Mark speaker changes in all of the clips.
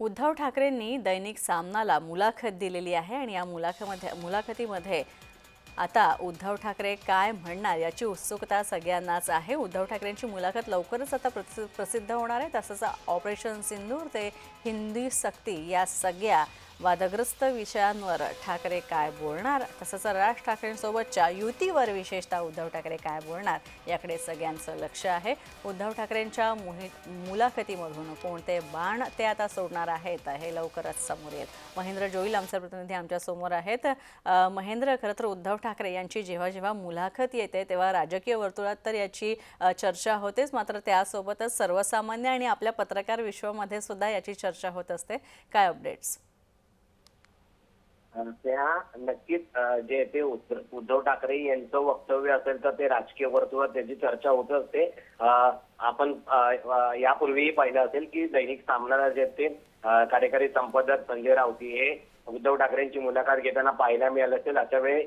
Speaker 1: उद्धव ठाकरेंनी दैनिक सामनाला मुलाखत दिलेली आहे आणि या मुलाखमध्ये मुलाखतीमध्ये आता उद्धव ठाकरे काय म्हणणार याची उत्सुकता सगळ्यांनाच आहे. उद्धव ठाकरेंची मुलाखत लवकरच आता प्रसि प्रसिद्ध होणार आहे. तसंच ऑपरेशन सिंदूर ते हिंदी सक्ती या सगळ्या वादग्रस्त विषयांवर ठाकरे काय बोलणार? तसंच राज ठाकरेंसोबतच्या युतीवर विशेषतः उद्धव ठाकरे काय बोलणार? याकडे सगळ्यांचं लक्ष आहे. उद्धव ठाकरेंच्या मुहि मुलाखतीमधून कोणते बाण ते आता सोडणार आहेत हे लवकरच समोर येत महेंद्र जोईल आमचे प्रतिनिधी आमच्यासमोर आहेत. महेंद्र खरं तर उद्धव ठाकरे यांची जेव्हा जेव्हा मुलाखत येते तेव्हा राजकीय वर्तुळात तर याची चर्चा होतेच. मात्र त्यासोबतच सर्वसामान्य आणि आपल्या पत्रकार विश्वामध्ये सुद्धा याची चर्चा होत असते. काय अपडेट्स
Speaker 2: त्या नक्कीच जे ते उद्धव ठाकरे यांचं वक्तव्य असेल तर ते राजकीय वर्तुळात त्याची चर्चा होत असते. आपण यापूर्वीही पाहिलं असेल की दैनिक सामनाला जे ते कार्यकारी संपादक संजय राऊती हे उद्धव ठाकरेंची मुलाखत घेताना पाहायला मिळालं असेल. अशा वेळी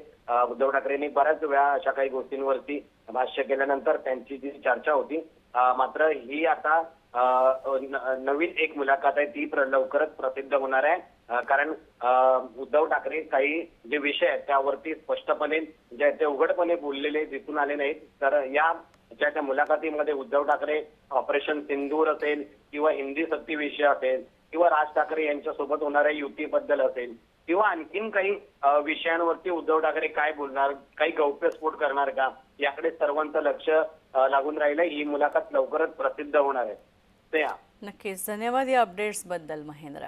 Speaker 2: उद्धव ठाकरेंनी बऱ्याच वेळा अशा काही गोष्टींवरती भाष्य केल्यानंतर त्यांची जी चर्चा होती मात्र ही आता नवीन एक मुलाखत आहे. ती लवकरच प्रसिद्ध होणार आहे. कारण उद्धव ठाकरे काही जे विषय आहेत त्यावरती स्पष्टपणे जे आहेत ते उघडपणे बोललेले दिसून आले नाहीत. तर या ज्या त्या मुलाखतीमध्ये उद्धव ठाकरे ऑपरेशन सिंदूर असेल किंवा हिंदी सक्ती विषय असेल किंवा राज ठाकरे यांच्यासोबत होणाऱ्या युतीबद्दल असेल किंवा आणखीन काही विषयांवरती उद्धव ठाकरे काय बोलणार काही गौप्यस्फोट करणार का याकडे सर्वांचं लक्ष लागून राहिलं. ही मुलाखत लवकरच प्रसिद्ध होणार आहे. ते या.
Speaker 1: नक्कीच. धन्यवाद या अपडेट्सबद्दल महेंद्र.